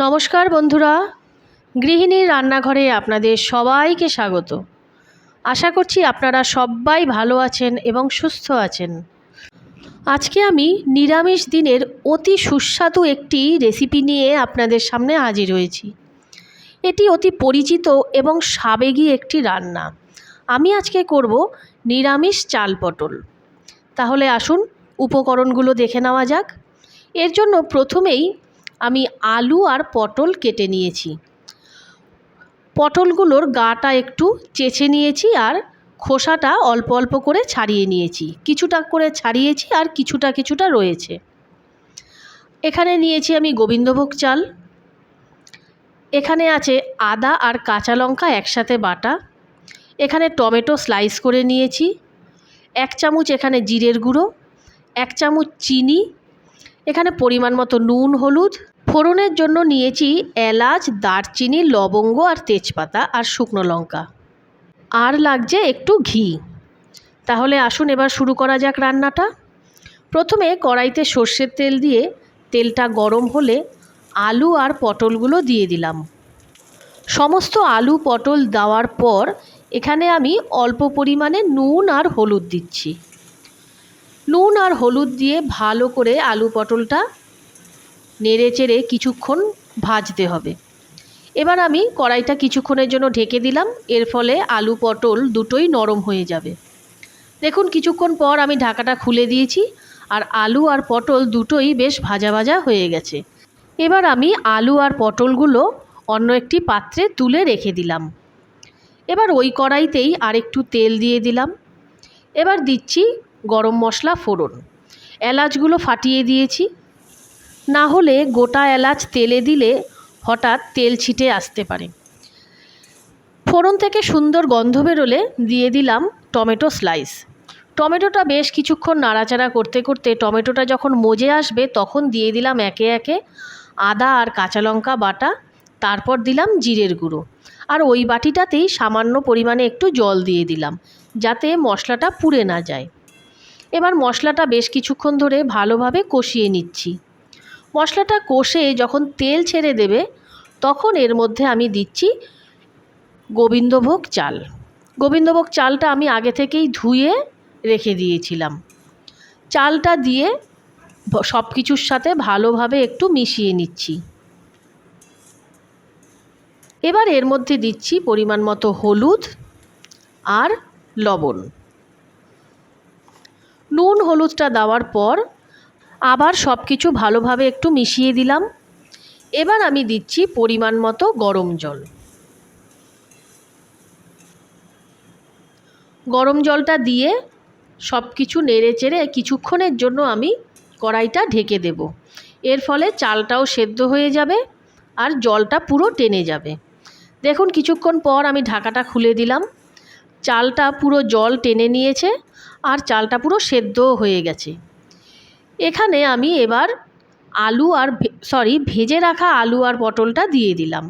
নমস্কার বন্ধুরা, গৃহিণীর রান্নাঘরে আপনাদের সবাইকে স্বাগত। আশা করছি আপনারা সবাই ভালো আছেন এবং সুস্থ আছেন। আজকে আমি নিরামিষ দিনের অতি সুস্বাদু একটি রেসিপি নিয়ে আপনাদের সামনে হাজির হয়েছি। এটি অতি পরিচিত এবং সাবেগী একটি রান্না। আমি আজকে করব নিরামিষ চাল পটল। তাহলে আসুন উপকরণগুলো দেখে নেওয়া যাক। এর জন্য প্রথমেই আমি আলু আর পটল কেটে নিয়েছি। পটলগুলোর গাটা একটু চেঁচে নিয়েছি আর খোসাটা অল্প অল্প করে ছাড়িয়ে নিয়েছি। কিছুটা করে ছাড়িয়েছি আর কিছুটা কিছুটা রয়েছে। এখানে নিয়েছি আমি গোবিন্দভোগ চাল। এখানে আছে আদা আর কাঁচা লঙ্কা একসাথে বাটা। এখানে টমেটো স্লাইস করে নিয়েছি। এক চামচ এখানে জিরের গুঁড়ো। এক চামচ চিনি। এখানে পরিমাণ মতো নুন, হলুদ। ফোড়নের জন্য নিয়েছি এলাচ, দারচিনি, লবঙ্গ আর তেজপাতা আর শুকনো লঙ্কা। আর লাগছে একটু ঘি। তাহলে আসুন এবার শুরু করা যাক রান্নাটা। প্রথমে কড়াইতে সর্ষের তেল দিয়ে তেলটা গরম হলে আলু আর পটলগুলো দিয়ে দিলাম। সমস্ত আলু, পটল দেওয়ার পর এখানে আমি অল্প পরিমাণে নুন আর হলুদ দিচ্ছি। নুন আর হলুদ দিয়ে ভালো করে আলু পটলটা নেড়ে চেড়ে কিছুক্ষণ ভাজতে হবে। এবার আমি কড়াইটা কিছুক্ষণের জন্য ঢেকে দিলাম, এর ফলে আলু পটল দুটোই নরম হয়ে যাবে। দেখুন, কিছুক্ষণ পর আমি ঢাকাটা খুলে দিয়েছি, আর আলু আর পটল দুটোই বেশ ভাজা ভাজা হয়ে গেছে। এবার আমি আলু আর পটলগুলো অন্য একটি পাত্রে তুলে রেখে দিলাম। এবার ওই কড়াইতেই আরেকটু তেল দিয়ে দিলাম। এবার দিচ্ছি গরম মশলা ফোড়ন। এলাচগুলো ফাটিয়ে দিয়েছি। না হলে গোটা এলাচ তেলে দিলে হঠাৎ তেল ছিটে আসতে পারে। ফোড়ন থেকে সুন্দর গন্ধ বেরোলে দিয়ে দিলাম টমেটো স্লাইস। টমেটোটা বেশ কিছুক্ষণ নাড়াচাড়া করতে করতে টমেটোটা যখন মজে আসবে তখন দিয়ে দিলাম একে একে আদা আর কাঁচা লঙ্কা বাটা, তারপর দিলাম জিরের গুঁড়ো। আর ওই বাটিটাতেই সামান্য পরিমাণে একটু জল দিয়ে দিলাম যাতে মশলাটা পুড়ে না যায়। এবার মশলাটা বেশ কিছুক্ষণ ধরে ভালোভাবে কষিয়ে নিচ্ছি। মশলাটা কষে যখন তেল ছেড়ে দেবে, তখন এর মধ্যে আমি দিচ্ছি গোবিন্দভোগ চাল। গোবিন্দভোগ চালটা আমি আগে থেকেই ধুয়ে রেখে দিয়েছিলাম। চালটা দিয়ে সব কিছুর সাথে ভালোভাবে একটু মিশিয়ে নিচ্ছি। এবার এর মধ্যে দিচ্ছি পরিমাণ মতো হলুদ আর লবণ। নুন হলুদটা দেওয়ার পর আবার সব কিছু ভালোভাবে একটু মিশিয়ে দিলাম। এবার আমি দিচ্ছি পরিমাণ মতো গরম জল। গরম জলটা দিয়ে সব কিছু নেড়ে চেড়ে কিছুক্ষণের জন্য আমি কড়াইটা ঢেকে দেব। এর ফলে চালটাও সেদ্ধ হয়ে যাবে আর জলটা পুরো টেনে যাবে। দেখুন, কিছুক্ষণ পর আমি ঢাকাটা খুলে দিলাম। চালটা পুরো জল টেনে নিয়েছে আর চালটা পুরো সেদ্ধও হয়ে গেছে। এখানে আমি এবার আলু আর সরি ভেজে রাখা আলু আর পটলটা দিয়ে দিলাম।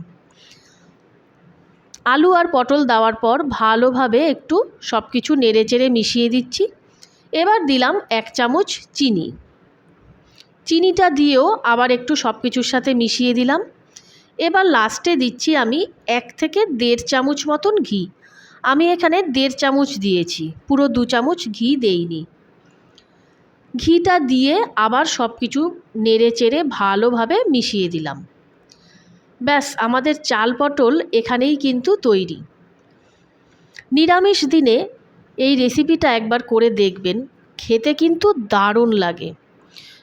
আলু আর পটল দেওয়ার পর ভালোভাবে একটু সব কিছু নেড়ে চেড়ে মিশিয়ে দিচ্ছি। এবার দিলাম এক চামচ চিনি। চিনিটা দিয়েও আবার একটু সব কিছুর সাথে মিশিয়ে দিলাম। এবার লাস্টে দিচ্ছি আমি এক থেকে দেড় চামচ মতন ঘি। আমি এখানে দেড় চামচ দিয়েছি, পুরো দু চামচ ঘি দেইনি। ঘিটা দিয়ে আবার সব কিছু নেড়ে চেড়ে ভালোভাবে মিশিয়ে দিলাম। ব্যাস, আমাদের চাল পটল এখানেই কিন্তু তৈরি। নিরামিষ দিনে এই রেসিপিটা একবার করে দেখবেন, খেতে কিন্তু দারুণ লাগে।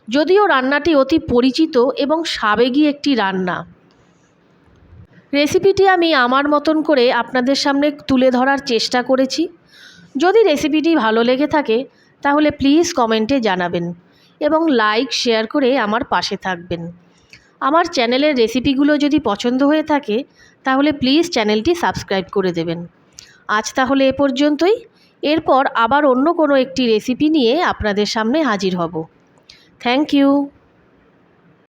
যদিও রান্নাটি অতি পরিচিত এবং সাবেগী একটি রান্না। রেসিপিটি আমি আমার মতন করে আপনাদের সামনে তুলে ধরার চেষ্টা করেছি। যদি রেসিপিটি ভালো লেগে থাকে তাহলে প্লিজ কমেন্টে জানাবেন এবং লাইক শেয়ার করে আমার পাশে থাকবেন। আমার চ্যানেলের রেসিপিগুলো যদি পছন্দ হয়ে থাকে, তাহলে প্লিজ চ্যানেলটি সাবস্ক্রাইব করে দেবেন। আজ তাহলে এ পর্যন্তই। এরপর আবার অন্য কোনো একটি রেসিপি নিয়ে আপনাদের সামনে হাজির হব। Thank you